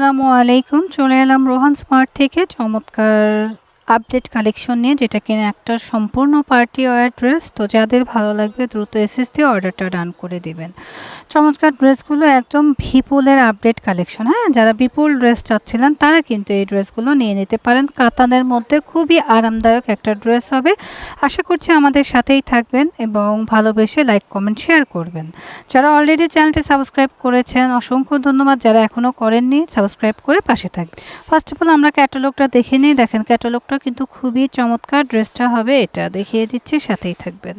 আসসালামু আলাইকুম চলে এলাম রোহান স্মার্ট থেকে। চমৎকার। আপডেট কালেকশন নিয়ে, যেটা কিনা একটা সম্পূর্ণ পার্টি ওয়ার ড্রেস তো যাদের ভালো লাগবে দ্রুত এসএস দিয়ে অর্ডারটা ডান করে দিবেন। চমৎকার ড্রেসগুলো একদম ভিপুলের আপডেট কালেকশন হ্যাঁ? যারা বিপুল ড্রেস চাচ্ছিলেন, তারা কিন্তু এই ড্রেসগুলো নিয়ে নিতে পারেন। কাতানের মধ্যে খুবই আরামদায়ক একটা ড্রেস হবে। আশা করছি আমাদের সাথেই থাকবেন এবং ভালোবেসে লাইক কমেন্ট শেয়ার করবেন। যারা অলরেডি চ্যানেলটি সাবস্ক্রাইব করেছেন, অসংখ্য ধন্যবাদ। যারা এখনও করেননি সাবস্ক্রাইব করে পাশে থাকবেন। ফার্স্ট অফ অল আমরা ক্যাটালগটা দেখে নিই। দেখেন ক্যাটালগটা কিন্তু খুবই চমৎকার ড্রেসটা হবে, এটা দেখিয়ে দিচ্ছি, সাথেই থাকবেন।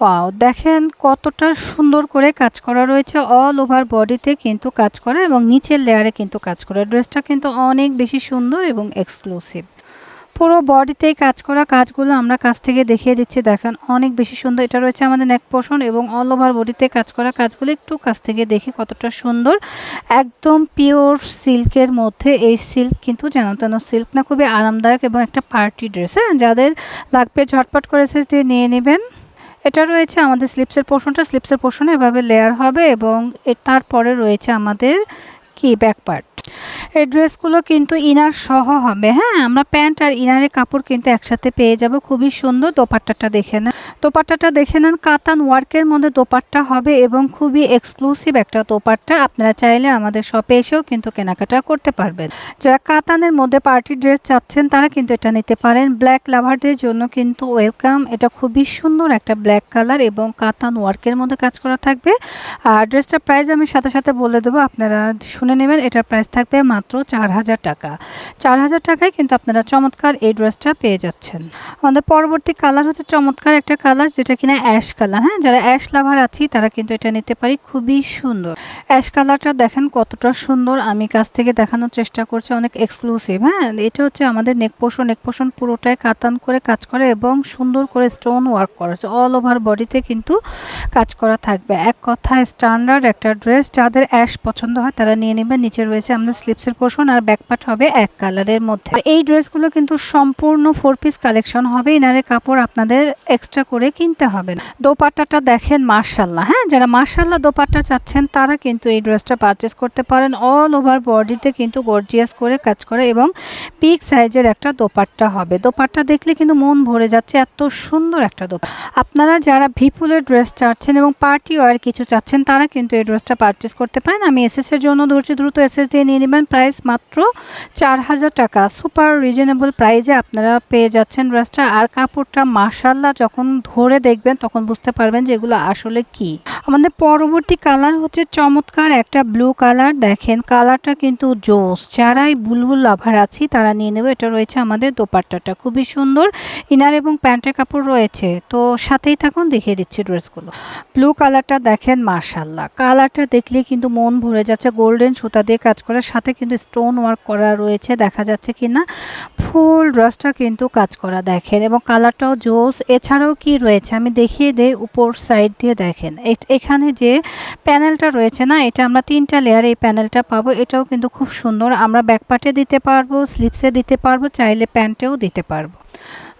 ও দেখেন কতটা সুন্দর করে কাজ করা রয়েছে অল ওভার বডিতে কিন্তু কাজ করা এবং নিচের লেয়ারে কিন্তু কাজ করা। ড্রেসটা কিন্তু অনেক বেশি সুন্দর এবং এক্সক্লুসিভ পুরো বডিতেই কাজ করা কাজগুলো আমরা কাছ থেকে দেখিয়ে দিচ্ছি, দেখেন। অনেক বেশি সুন্দর। এটা রয়েছে আমাদের নেক পোষণ এবং অল ওভার বডিতে কাজ করা কাজগুলো একটু কাছ থেকে দেখি কতটা সুন্দর। একদম পিওর সিল্কের মধ্যে এই সিল্ক কিন্তু যেন তেন সিল্ক না, খুবই আরামদায়ক এবং একটা পার্টি ড্রেস হ্যাঁ? যাদের লাগবে ঝটপট করে শেষ দিয়ে নিয়ে নেবেন। এটা রয়েছে আমাদের স্লিপসের পোর্শনটা স্লিপসের পোর্শনে এভাবে লেয়ার হবে এবং তারপরে রয়েছে আমাদের কি? ব্যাক পার্ট এই ড্রেসগুলো কিন্তু ইনার সহ হবে হ্যাঁ? আমরা প্যান্ট আর ইনারের কাপড় কিন্তু একসাথে পেয়ে যাব। খুবই সুন্দর দোপাট্টাটা দেখে নেন। দোপাট্টাটা দেখে নেন, কাতান ওয়ার্কের মধ্যে দোপাট্টা হবে এবং খুবই এক্সক্লুসিভ একটা দোপাট্টা। আপনারা চাইলে আমাদের শপে এসেও কিন্তু কেনাকাটা করতে পারবেন। যারা কাতানের মধ্যে পার্টি ড্রেস চাচ্ছেন, তারা কিন্তু এটা নিতে পারেন। ব্ল্যাক লাভারদের জন্য কিন্তু ওয়েলকাম এটা খুবই সুন্দর একটা ব্ল্যাক কালার এবং কাতান ওয়ার্কের মধ্যে কাজ করা থাকবে। আর ড্রেসটার প্রাইস আমি সাথে সাথে বলে দেবো, আপনারা শুনে নেবেন। এটার প্রাইস থাকবে মাত্র চার হাজার টাকা। চার হাজার টাকায় কিন্তু আপনারা চমৎকার এই ড্রেসটা পেয়ে যাচ্ছেন। আমাদের পরবর্তী কালার হচ্ছে চমৎকার একটা কালার যেটা কিনা অ্যাশ কালার হ্যাঁ? যারা অ্যাশ লাভার আছি, তারা কিন্তু এটা নিতে পারি খুবই সুন্দর। অ্যাশ কালারটা দেখেন কতটা সুন্দর। আমি কাছ থেকে দেখানোর চেষ্টা করছি, অনেক এক্সক্লুসিভ হ্যাঁ? এটা হচ্ছে আমাদের নেক পোষণ নেক পোষণ পুরোটাই কাতান করে কাজ করে এবং সুন্দর করে স্টোন ওয়ার্ক করা আছে। অল ওভার বডিতে কিন্তু কাজ করা থাকবে। এক কথায় স্ট্যান্ডার্ড একটা ড্রেস যাদের অ্যাশ পছন্দ হয় তারা নিয়ে নেবেন নিচে রয়েছে আমাদের স্লিপসের পোর্শন আর ব্যাকপার্ট হবে এক কালারের মধ্যে। এই ড্রেসগুলো কিন্তু সম্পূর্ণ ফোর পিস কালেকশন হবে। ইনারের কাপড় আপনাদের এক্সট্রা করে কিনতে হবে না। দোপাট্টাটা দেখেন মার্শাল্লাহ হ্যাঁ? যারা মার্শাল্লাহ দোপাট্টা চাচ্ছেন, তারা কিন্তু এই ড্রেসটা পারচেস করতে পারেন। অল ওভার বডিতে কিন্তু গর্জিয়াস করে কাজ করে এবং পিক সাইজের একটা দোপাট্টা হবে। দোপাট্টা দেখলে কিন্তু মন ভরে যাচ্ছে, এত সুন্দর একটা দোপাট্টা। আপনারা যারা ভিপুলের ড্রেস চাচ্ছেন এবং পার্টি ওয়ার কিছু চাচ্ছেন, তারা কিন্তু এই ড্রেসটা পারচেস করতে পারেন। আমি এসএস এর জন্য ধরছি, দ্রুত এসএস দিয়ে নিয়ে নেবেন। প্রাইস মাত্র চার হাজার টাকা। সুপার রিজনেবল প্রাইজে আপনারা পেয়ে যাচ্ছেন ড্রেসটা আর কাপড়টা মার্শাল্লা যখন ধরে দেখবেন তখন বুঝতে পারবেন যে এগুলো আসলে কি। আমাদের পরবর্তী কালার হচ্ছে চমৎকার একটা ব্লু কালার। দেখেন, কালারটা কিন্তু জোস। যারাই বুলবুল লাভার আছি, তারা নিয়ে নেবে। এটা রয়েছে আমাদের দোপাট্টাটা। খুবই সুন্দর। ইনার এবং প্যান্টের কাপড় রয়েছে। তো সাথেই থাকুন, দেখিয়ে দিচ্ছি ড্রেসগুলো। ব্লু কালারটা দেখেন মার্শাল্লাহ কালারটা দেখলে কিন্তু মন ভরে যাচ্ছে। গোল্ডেন সুতা দিয়ে কাজ করার সাথে কিন্তু স্টোন ওয়ার্ক করা রয়েছে। দেখা যাচ্ছে কি না? ফুল ড্রেসটা কিন্তু কাজ করা। দেখেন, এবং কালারটাও জোস। এছাড়াও কি রয়েছে? আমি দেখিয়ে দেই, উপর সাইড দিয়ে দেখেন। এখানে যে প্যানেলটা রয়েছে না, এটা আমরা তিনটা লেয়ার এই প্যানেলটা পাবো। এটাও কিন্তু খুব সুন্দর। আমরা ব্যাকপার্টে দিতে পারব স্লিপসে দিতে পারব, চাইলে প্যান্টেও দিতে পারব।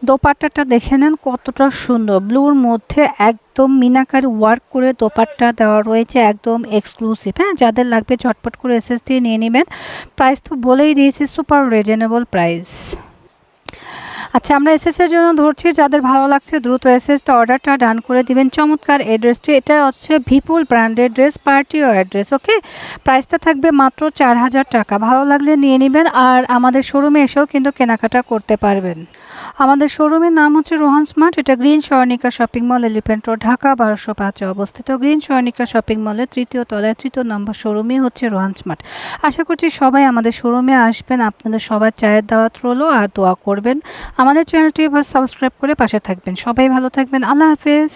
দোপাট্টাটা দেখে নেন কতটা সুন্দর। ব্লুর মধ্যে একদম মিনাকারি ওয়ার্ক করে দোপাট্টা দেওয়া রয়েছে, একদম এক্সক্লুসিভ হ্যাঁ যাদের লাগবে ঝটপট করে এসএস দিয়ে নিয়ে নেবেন। প্রাইস তো বলেই দিয়েছি সুপার রিজনেবল প্রাইস আচ্ছা আমরা এসএসের জন্য ধরছি, যাদের ভালো লাগছে দ্রুত এসএস তো অর্ডারটা ডান করে দিবেন। চমৎকার অ্যাড্রেসটি এটা হচ্ছে ভিপুল ব্র্যান্ডের ড্রেস পার্টি ও অ্যাড্রেস ওকে প্রাইসটা থাকবে মাত্র চার হাজার টাকা। ভালো লাগলে নিয়ে নেবেন আর আমাদের শোরুমে এসেও কিন্তু কেনাকাটা করতে পারবেন। আমাদের শোরুমের নাম হচ্ছে রোহান স্মার্ট, এটা Green Swarnika Shopping Mall Elephant Road, Dhaka, বারোশো পাঁচে অবস্থিত গ্রিন স্বর্ণিকা শপিং মলের তৃতীয় তলায় তৃতীয় নম্বর শোরুমই হচ্ছে রোহান স্মার্ট। আশা করছি সবাই আমাদের শোরুমে আসবেন, আপনাদের সবার চায়ের দাওয়াত রলো আর দোয়া করবেন। আমাদের চ্যানেলটি সাবস্ক্রাইব করে পাশে থাকবেন। সবাই ভালো থাকবেন। আল্লাহ হাফেজ।